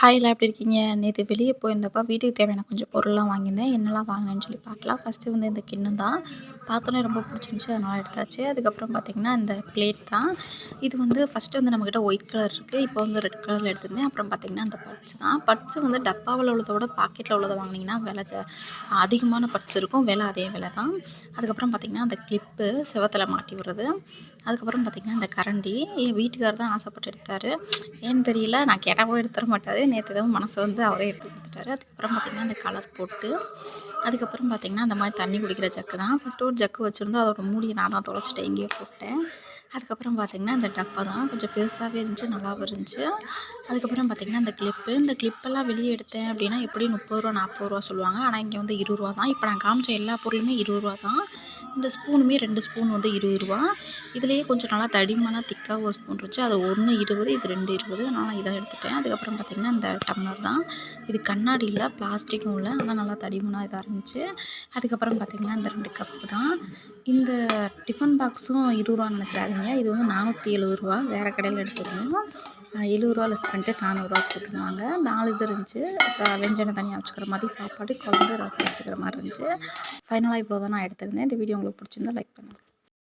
Hi எப்படி இருக்கீங்க? நேற்று வெளியே போயிருந்தப்போ வீட்டுக்கு தேவையான கொஞ்சம் பொருள்லாம் வாங்கியிருந்தேன். என்னெல்லாம் வாங்கினேன்னு சொல்லி பார்க்கலாம். ஃபஸ்ட்டு வந்து இந்த கிண்ணம் தான். பார்த்தோன்னே ரொம்ப பிடிச்சிருந்துச்சி. அதனால் எடுத்தாச்சு. அதுக்கப்புறம் பார்த்திங்கன்னா இந்த பிளேட் தான். இது வந்து ஃபஸ்ட்டு வந்து நம்மக்கிட்ட ஒயிட் கலர் இருக்குது இப்போ வந்து ரெட் கலரில் எடுத்திருந்தேன். அப்புறம் பார்த்திங்கன்னா அந்த பட்ஸ் தான். பட்ஸு வந்து டப்பாவில் உள்ளதை விட பாக்கெட்டில் உள்ளதை வாங்கினீங்கன்னா விலை அதிகமான பட்ஸ் இருக்கும். விலை அதே விலை தான். அதுக்கப்புறம் பார்த்திங்கன்னா அந்த கிளிப்பு செவத்தில் மாட்டி விடுறது. அதுக்கப்புறம் பார்த்திங்கன்னா இந்த கரண்டி என் வீட்டுக்காரர் தான் ஆசைப்பட்டு எடுத்தார். ஏன்னு தெரியல நான் கேட்டால் கூட எடுத்து தர மாட்டார். நேற்று எதுவும் மனசு வந்து அவரே எடுத்து கொடுத்துட்டாரு. அதுக்கப்புறம் பார்த்திங்கன்னா அந்த கலர் போட்டு அதுக்கப்புறம் பார்த்திங்கன்னா அந்த மாதிரி தண்ணி குடிக்கிற ஜக்கு தான். ஃபஸ்ட்டு ஒரு ஜக்கு வச்சுருந்தோம். அதோட மூடியை நான் தான் தொலைச்சிட்டேன் எங்கேயோ போட்டேன். அதுக்கப்புறம் பார்த்திங்கன்னா இந்த டப்பா தான் கொஞ்சம் பெருசாகவே இருந்துச்சு நல்லாவும் இருந்துச்சு. அதுக்கப்புறம் பார்த்திங்கன்னா இந்த கிளிப்பு இந்த கிளிப்பெல்லாம் வெளியே எடுத்தேன் அப்படின்னா எப்படி முப்பது ரூபா நாற்பது ரூபா சொல்லுவாங்க. ஆனால் இங்கே வந்து இருபது ரூபா தான். இப்போ நான் காமிச்ச எல்லா பொருளுமே இருபது ரூபா தான். இந்த ஸ்பூனுமே ரெண்டு ஸ்பூன் வந்து இருபது ரூபா. இதுலேயே கொஞ்சம் நல்லா தடிமனாக திக்காக ஒரு ஸ்பூன் இருந்துச்சு. அது ஒன்று இருபது இது ரெண்டு இருபது. நான் இதை எடுத்துட்டேன். அதுக்கப்புறம் பார்த்திங்கன்னா இந்த டம்ளர் தான். இது கண்ணாடி இல்லை பிளாஸ்டிக்கும் இல்லை. ஆனால் நல்லா தடிமனாக இதாக இருந்துச்சு. அதுக்கப்புறம் பார்த்திங்கன்னா இந்த ரெண்டு கப்பு தான். இந்த டிஃபன் பாக்ஸும் இருபது ரூபா நினச்சிடாதீங்க. இது வந்து நானூற்றி எழுபது ரூபா. வேறு கடையில் எடுத்துக்கணும். எழுபது லெஸ் பண்ணிட்டு நானூறுரூவா போட்டுருந்தாங்க நாலு இது இருந்துச்சு. வெஞ்சனை தனியாக வச்சுக்கிற மாதிரி சாப்பாடு குழம்பு ரசம் வச்சுக்கிற மாதிரி இருந்துச்சு. ஃபைனலாக இவ்வளோ தான் நான் எடுத்திருந்தேன். இந்த வீடியோ உங்களுக்கு பிடிச்சிருந்தா லைக் பண்ணுங்கள்